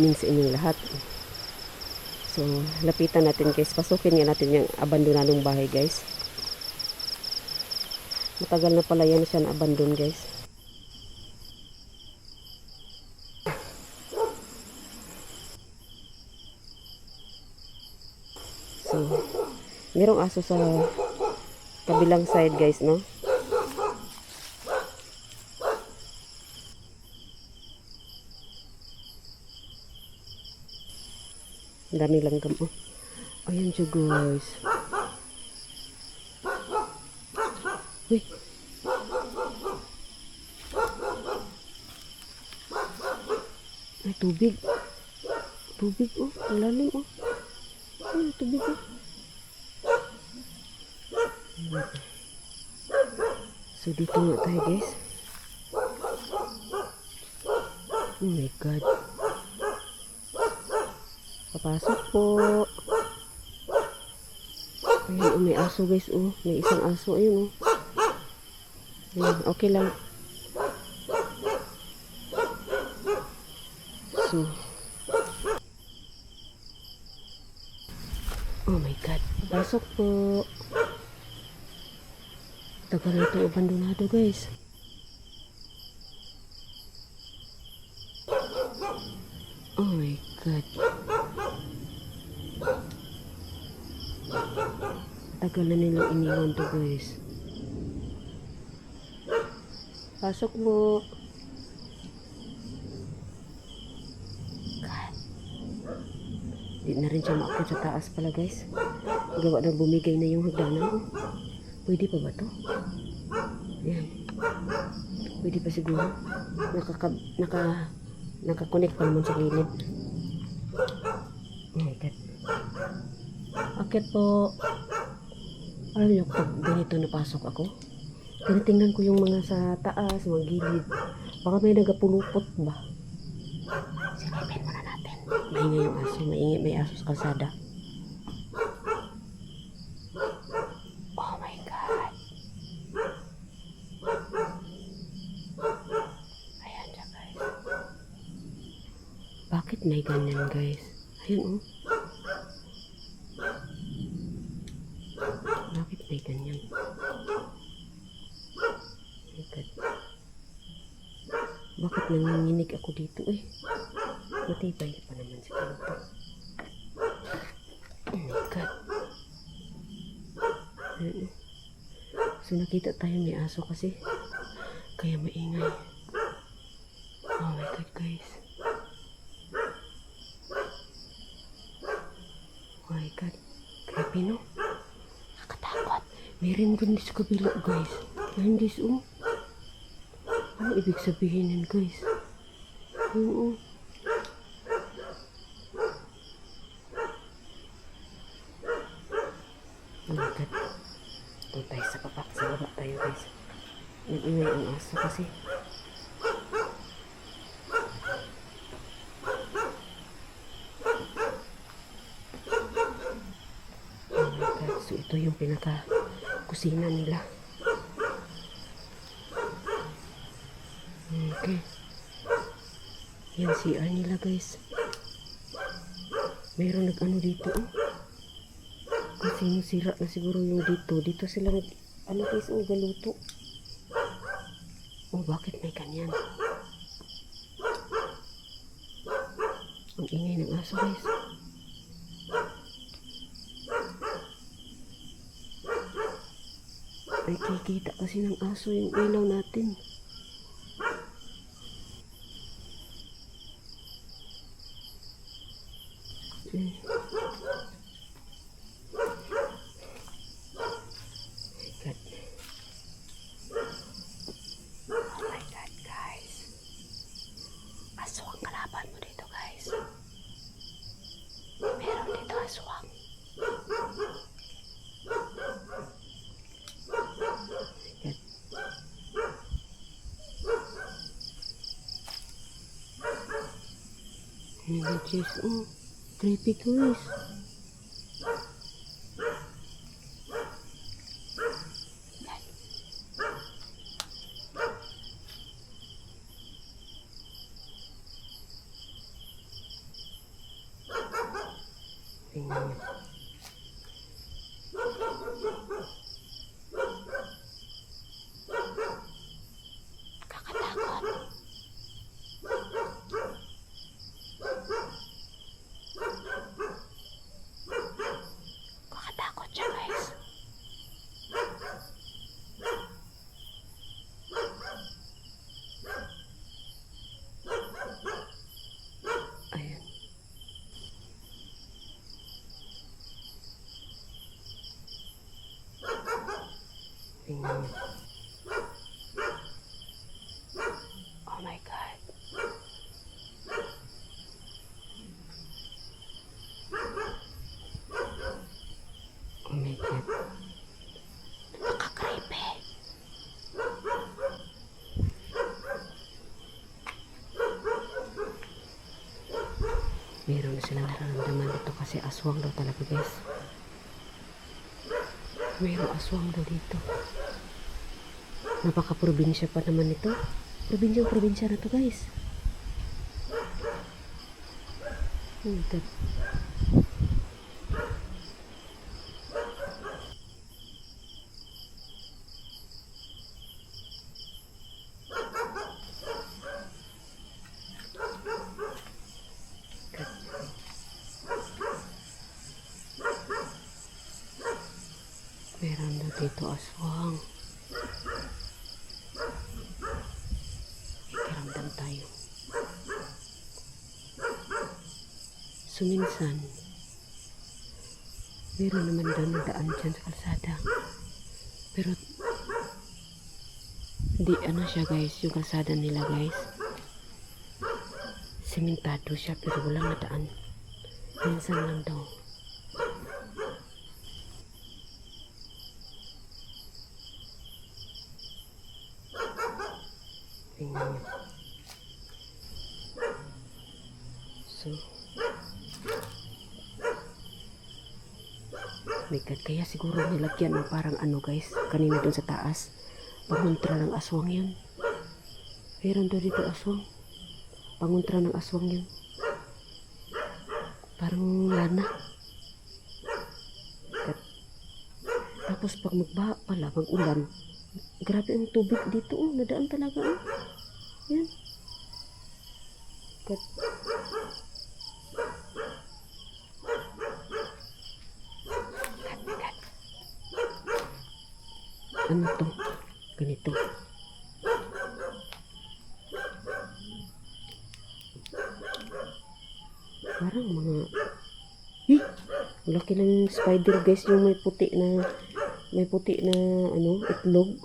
evening sa inyong lahat. So, lapitan natin guys. Pasukin nga natin yung abandonadong bahay guys. Matagal na pala yan siya na abandon guys. So, merong aso sa kabilang side guys, no? Ang dami langgam. Oh. Ayan siya guys. Uy. Ay, tubig. Tubig, oh. Ang lalim, oh. Ay, tubig, oh. So, dito nga tayo, guys. Oh my God. Papasok po. Ayan, oh, may aso guys, oh. May isang aso, ayun, oh. Ayan, okay lang. So, oh my God. Pasok po. Tagal na itong abandonado, guys. Oh my God. Tagal na nilang iniwan to guys. Pasok mo. God. Di na rin siya maakit sa taas pala guys. Gawa na bumigay na yung hagdanan. Pwede pa ba to? Yan. Pwede pa siguro. Nakaka, naka, nakakonect pa naman sa gilid. Oh my God. Akit po. Alam niyo, pag ganito napasok ako, tinitingnan ko yung mga sa taas, mga gilid. Baka may nagapulupot ba? Silipin muna natin. Maingay yung aso. Maingay, may aso sa kalsada. Oh my God. Ayan siya guys. Bakit may ganyan guys? Ayun oh. Bakit may ganyan? God. Bakit nanginginig ako dito eh? Matibay pa naman siguro to. My God. Ayun, oh. So nakita tayo may aso kasi. Kaya maingay. Oh my God guys. Oh my God. Grabe no? Meron din sa kabila guys. Yan guys oh. Ano ibig sabihin yan guys? Oo. Oh my God. Doon tayo sa baba. Sa baba tayo guys. Nag-ingay ang aso kasi. Oh. So ito yung pinaka kusina nila. Okay. Yan CR nila guys. Meron nag-ano dito oh. Kasi sira na siguro yung dito. Dito sila nag... Ano guys, ang galuto. Oh, bakit may ganyan? Ang ingay ng aso guys. Ay, kikita kasi ng aso yung ilaw natin. Mm. God. Oh my God, guys. Aswang kalaban mo dito, guys. Meron dito aswang. God. Diyos, oh. Creepy, guys. Oh my God. Oh my God. Meron na silang nararamdaman dito kasi aswang daw talaga guys. Mayroong aswang daw dito. Napaka-probinsya pa naman ito. Probinsyang probinsya na guys. Oh my na dito aswang. So minsan, meron naman daw na daan dyan sa kalsada. Pero, di ano siya guys, yung kalsada nila guys. Sementado siya pero walang nadaan. Minsan lang daw. So, my God, kaya siguro nilagyan ng parang ano guys, kanina dun sa taas. Panguntra ng aswang yun. Meron daw dito aswang. Panguntra ng aswang yun. Parang lana. Tapos pag magbaha pala, mag-ulan, grabe ang tubig dito. Oh, nadaan talaga. Oh. Yan. Kat ano to? Ganito. Parang mga... Eh! Laki ng spider guys yung may puti na... May puti na ano, itlog.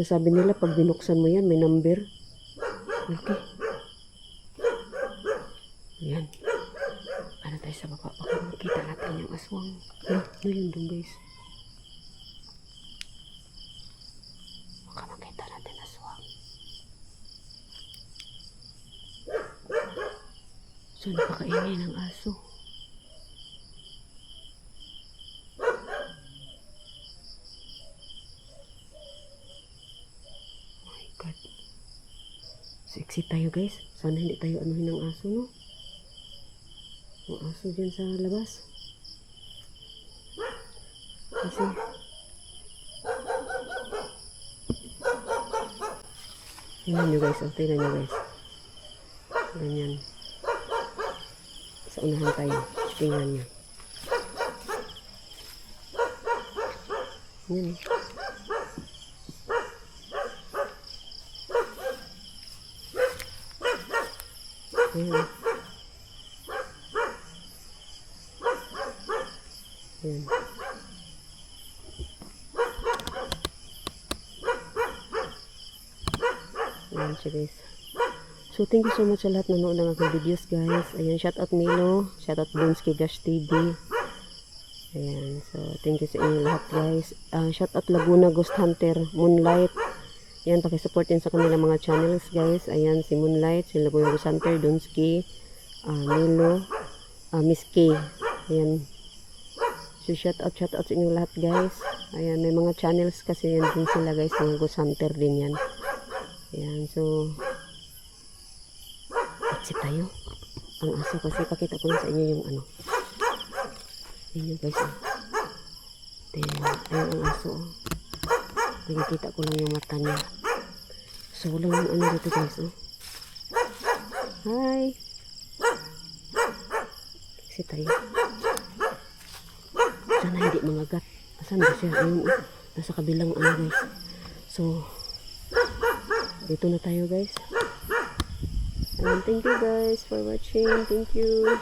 Nasabi nila pag binuksan mo yan, may number. Laki. Yan. Ano tayo sa baba? Baka makita natin yung aswang. Ano, ano yun dun guys? Baka makita natin aswang. So, napakaingay ng aso. Oh my God. Sexy tayo guys. Sana hindi tayo anuhin ng aso, no? Ang aso dyan sa labas. Kasi... Tingnan nyo guys, oh, tingnan nyo guys. Ganyan. Sa unahan tayo. Tingnan nyo. Yan eh. Ayan. Ayan. Ayan siya guys. So thank you so much sa lahat na nanood ng aking videos guys. Ayan, shout out Milo, shout out Bonsky Gash TV. Ayan, so thank you sa inyo lahat guys. Uh, shout out Laguna Ghost Hunter, Moonlight. Ayan, pakisupport din sa kanilang mga channels guys. Ayan, si Moonlight, si Laguna Ghost Hunter, Donsky, uh, Milo, uh, Miss K. Ayan. So shout out, shout out sa inyo lahat guys. Ayan, may mga channels kasi yan din sila guys. Mga Ghost Hunter din yan. Ayan, so exit tayo. Ang aso kasi pakita ko lang sa inyo yung ano. Ayan yung guys. Oh. Ayan, ayan ang aso. Oh. Nakikita ko lang yung mata niya. So, walang yung ano dito guys. Oh. Hi! Exit tayo. Sana hindi mangagat. Asan ba siya? Ayun, oh. Nasa kabilang ano guys. So, dito na tayo guys. And thank you guys for watching. Thank you.